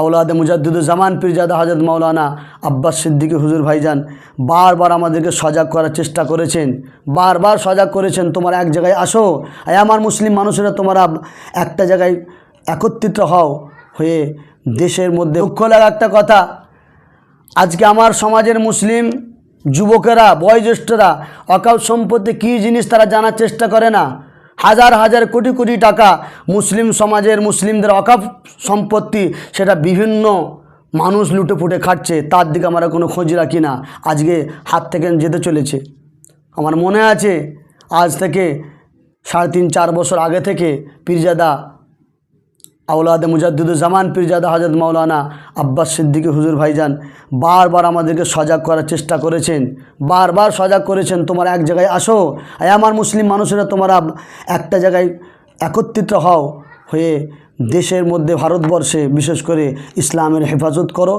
আউলাদ মুজাদ্দুজ্জামান পীরজাদা হজরত মাওলানা আব্বাস সিদ্দিকী হুজুর ভাইজান বারবার আমাদেরকে সজাগ করার চেষ্টা করেছেন, বারবার সজাগ করেছেন, তোমরা এক জায়গায় আসো আর আমার মুসলিম মানুষেরা, তোমরা একটা জায়গায় একত্রিত হও। হয়ে দেশের মধ্যে দুঃখ লাগা একটা কথা, আজকে আমার সমাজের মুসলিম যুবকেরা, বয়োজ্যেষ্ঠরা, অকাল সম্পত্তি কী জিনিস তারা জানার চেষ্টা করে না? হাজার হাজার কোটি কোটি টাকা মুসলিম সমাজের মুসলিমদের অকাপ সম্পত্তি সেটা বিভিন্ন মানুষ লুটে ফুটে খাচ্ছে, তার দিকে আমরা কোনো খোঁজ রাখি না। আজকে হাত থেকে যেতে চলেছে। আমার মনে আছে, আজ থেকে সাড়ে তিন, চার বছর আগে থেকে পীরজাদা আউলাদ মুজাদ্দুজ্জামান পীরজাদা হজরত মাওলানা আব্বাস সিদ্দিকী হুজুর ভাইজান বারবার আমাদেরকে সজাগ করার চেষ্টা করেছেন, বারবার সজাগ করেছেন, তোমরা এক জায়গায় আসো আমার মুসলিম মানুষেরা তোমরা একটা জায়গায় একত্রিত হও, হয়ে দেশের মধ্যে ভারতবর্ষে বিশেষ করে ইসলামের হেফাজত করো।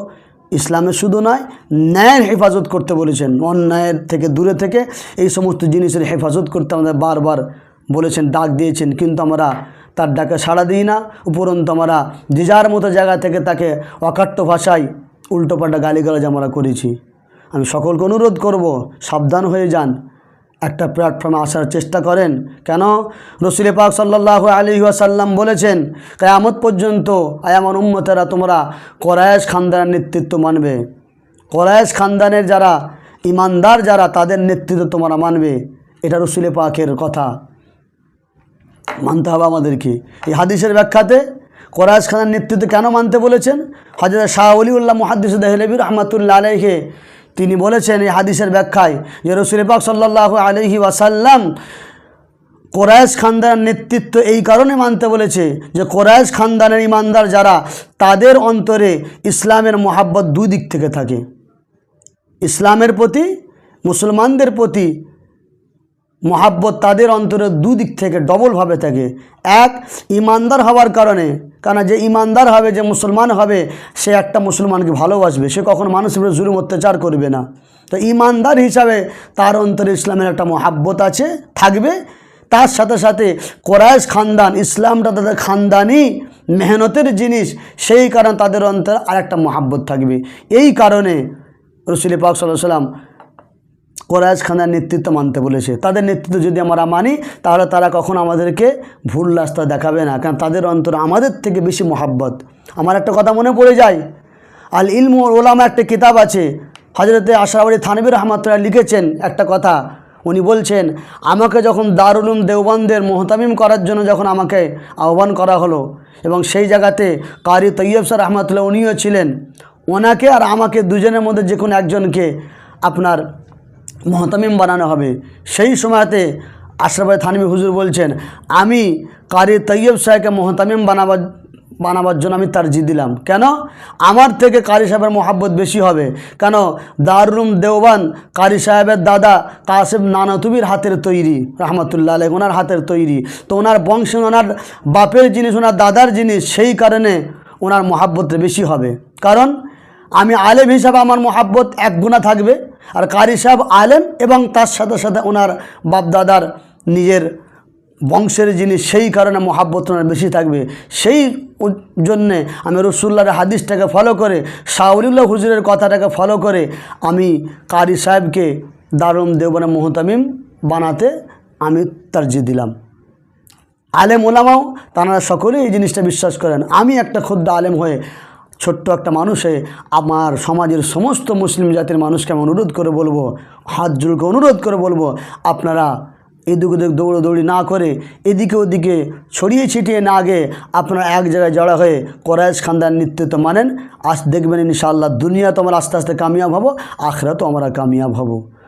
ইসলামের শুধু নয়, ন্যায়ের হেফাজত করতে বলেছেন। অন্যায়ের থেকে দূরে থেকে এই সমস্ত জিনিসের হেফাজত করতে আমাদের বারবার বলেছেন, ডাক দিয়েছেন, কিন্তু আমরা তার ডাকে সাড়া দিই না। উপরন্তু আমরা যে যার মতো জায়গা থেকে তাকে অকাট্য ভাষায় উল্টোপাল্টা গালিগালাজ আমরা করেছি। আমি সকলকে অনুরোধ করব, সাবধান হয়ে যান। একটা প্ল্যাটফর্মে আসার চেষ্টা করেন। কেন? রসুলে পাক সাল্লাহ আলী ওয়াসাল্লাম বলেছেন, কেয়ামত পর্যন্ত আয়ামন উম্মতেরা তোমরা করায়েশ খানদানের নেতৃত্ব মানবে। করায়েশ খানদানের যারা ইমানদার যারা তাদের নেতৃত্ব তোমরা মানবে। এটা রসুলে পাকের কথা। মানতে হবে আমাদেরকে। এই হাদিসের ব্যাখ্যাতে কোরআশ খানের নেতৃত্ব কেন মানতে বলেছেন? হজরত শাহ অলিউল্লাহ মহাদিস দেহলবী রহমাতুল্লাহ আলহে তিনি বলেছেন এই হাদিসের ব্যাখ্যায় যে রসুল পাক সাল্লাহ আলহি ওয়াসাল্লাম কোরআশ খানদানের নেতৃত্ব এই কারণে মানতে বলেছে যে কোরআশ খানদানের ইমানদার যারা, তাদের অন্তরে ইসলামের মহাব্বত দুই দিক থেকে থাকে। ইসলামের প্রতি, মুসলমানদের প্রতি মহাব্বত তাদের অন্তরে দুদিক থেকে ডবলভাবে থাকে। এক, ইমানদার হওয়ার কারণে। কারণ যে ইমানদার হবে, যে মুসলমান হবে, সে একটা মুসলমানকে ভালোবাসবে। সে কখনো মানুষের উপরে জুলুম, অত্যাচার করবে না। তো ইমানদার হিসাবে তার অন্তরে ইসলামের একটা মহাব্বত আছে, থাকবে। তার সাথে সাথে কোরআশ খানদান, ইসলামটা তাদের খানদানি, মেহনতের জিনিস, সেই কারণে তাদের অন্তরে আরেকটা মহাব্বত থাকবে। এই কারণে রসুল পাক সাল্লাহ সাল্লাম কোরআজ খানের নেতৃত্ব মানতে বলেছে। তাদের নেতৃত্ব যদি আমরা মানি, তাহলে তারা কখন আমাদেরকে ভুল রাস্তা দেখাবে না। কারণ তাদের অন্তর আমাদের থেকে বেশি মহাব্বত। আমার একটা কথা মনে পড়ে যায়। আল ইলম ওলামা একটা কিতাব আছে। হজরতে আশরাবাড়ি থানবির রহমাতুল্লাহ লিখেছেন একটা কথা। উনি বলছেন, আমাকে যখন দারুলুম দেওবন্দের মোহতামিম করার জন্য যখন আমাকে আহ্বান করা হলো এবং সেই জায়গাতে কারি তৈয়ব স্যার রহমাতুল্লাহ উনিও ছিলেন, ওনাকে আর আমাকে দুজনের মধ্যে যে কোনো একজনকে আপনার মহতামিম বানানো হবে। সেই সময়তে আশরাফ থানবি হুজুর বলছেন, আমি কারি তৈয়ব সাহেবকে মহতামিম বানাবার বানাবার জন্য আমি তারজি দিলাম। কেন? আমার থেকে কারি সাহেবের মহাব্বত বেশি হবে। কেন? দারুম দেওবান কারি সাহেবের দাদা কাসেম নানতুবির হাতের তৈরি, রহমতুল্লাহ আলহ ওনার হাতের তৈরি। তো ওনার বংশ ওনার বাপের জিনিস, ওনার দাদার জিনিস, সেই কারণে ওনার মহাব্বতটা বেশি হবে। কারণ, আমি আলেম হিসাবে আমার মহাব্বত এক গুণা থাকবে। আর কারি সাহেব আলেম এবং তার সাথে সাথে ওনার বাপদাদার নিজের বংশের জিনিস সেই কারণে মহাব্বত ওনার বেশি থাকবে। সেই জন্যে আমি রসুল্লাহর হাদিসটাকে ফলো করে শাহরুল্লাহ হুজুরের কথাটাকে ফলো করে আমি কারি সাহেবকে দারুম দেবনে মোহতামিম বানাতে আমি তারজি দিলাম। আলেম ওলামাও, তারা সকলেই এই জিনিসটা বিশ্বাস করেন। আমি একটা ক্ষুদ্র আলেম হয়ে ছোট্ট একটা মানুষে আমার সমাজের সমস্ত মুসলিম জাতির মানুষকে আমি অনুরোধ করে বলব, হাত জোড়কে অনুরোধ করে বলব, আপনারা এদিক ওদিক দৌড়োদৌড়ি না করে এদিকে ওদিকে ছড়িয়ে ছিটিয়ে না আগে আপনারা এক জায়গায় জড়া হয়ে কোরআশ খানদার নেতৃত্ব মানেন। আজ দেখবেন ইনশাআল্লাহ দুনিয়া তো আমরা আস্তে আস্তে কামিয়াব হব আখরা তো আমরা কামিয়াব হব।